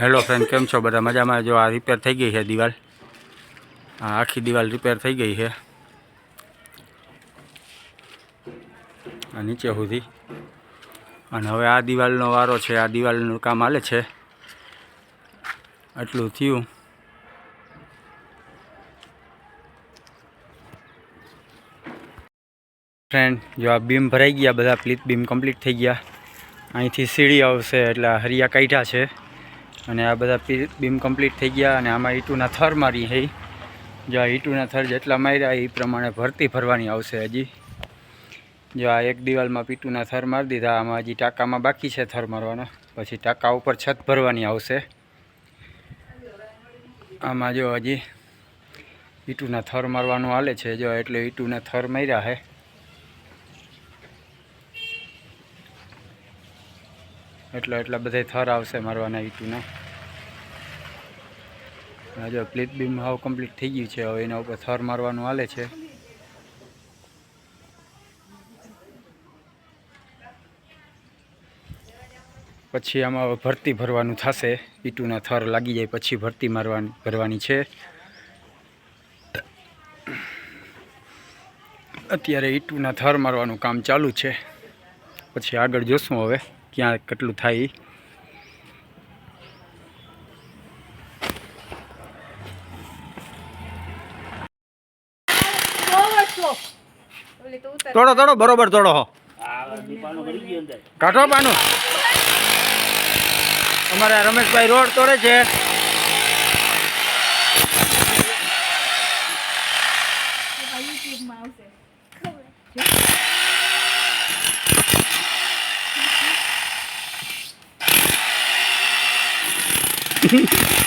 Hello friend કેમ છો? બધા મજામાં? જો આ રિપેર થઈ ગઈ છે દિવાલ. આ આખી દિવાલ રિપેર થઈ ગઈ છે. આ નીચે સુધી. અને હવે આ દિવાલનો વારો છે. આ દિવાલનું કામ હાલે છે. આટલું થયું. ફ્રેન્ડ જો આ બીમ ભરાઈ ગયા, બધા પ્લીત બીમ કમ્પ્લીટ થઈ ગયા. અહીંથી સીડી આવશે, એટલે હરિયા કાઢ્યા છે. અને આ બધા બીમ કમ્પ્લીટ થઈ ગયા અને આમાં ઈટુના થર મારી હે. જો આ ઈટુના થર જેટલા માર્યા એ પ્રમાણે ભરતી ભરવાની આવશે હજી. જો આ એક દિવાલમાં પીટુના થર મારી દીધા, આમાં હજી ટાંકામાં બાકી છે થર મારવાના. પછી ટાંકા ઉપર છત ભરવાની આવશે. આમાં જો હજી ઈટુના થર મારવાનું હાલે છે, જો એટલે ઈટુના થર માર્યા છે એટલા એટલા બધા થર આવશે મારવાના ઈટુના જો પ્લીટ બીમ હાવ કમ્પ્લીટ થઈ ગયું છે, હવે એના ઉપર થર મારવાનું હાલે છે. પછી આમાં ભરતી ભરવાનું થશે, ઈટુના થર લાગી જાય પછી ભરતી મારવાની, ભરવાની છે. અત્યારે ઈટુના થર મારવાનું કામ ચાલુ છે. પછી આગળ જોશું હવે. ક્યાં કેટલું થાય. તોડો તોડો, બરોબર તોડો હો. કાઢો પાનું. અમારા રમેશભાઈ રોડ તોડે છે. Mm-hmm.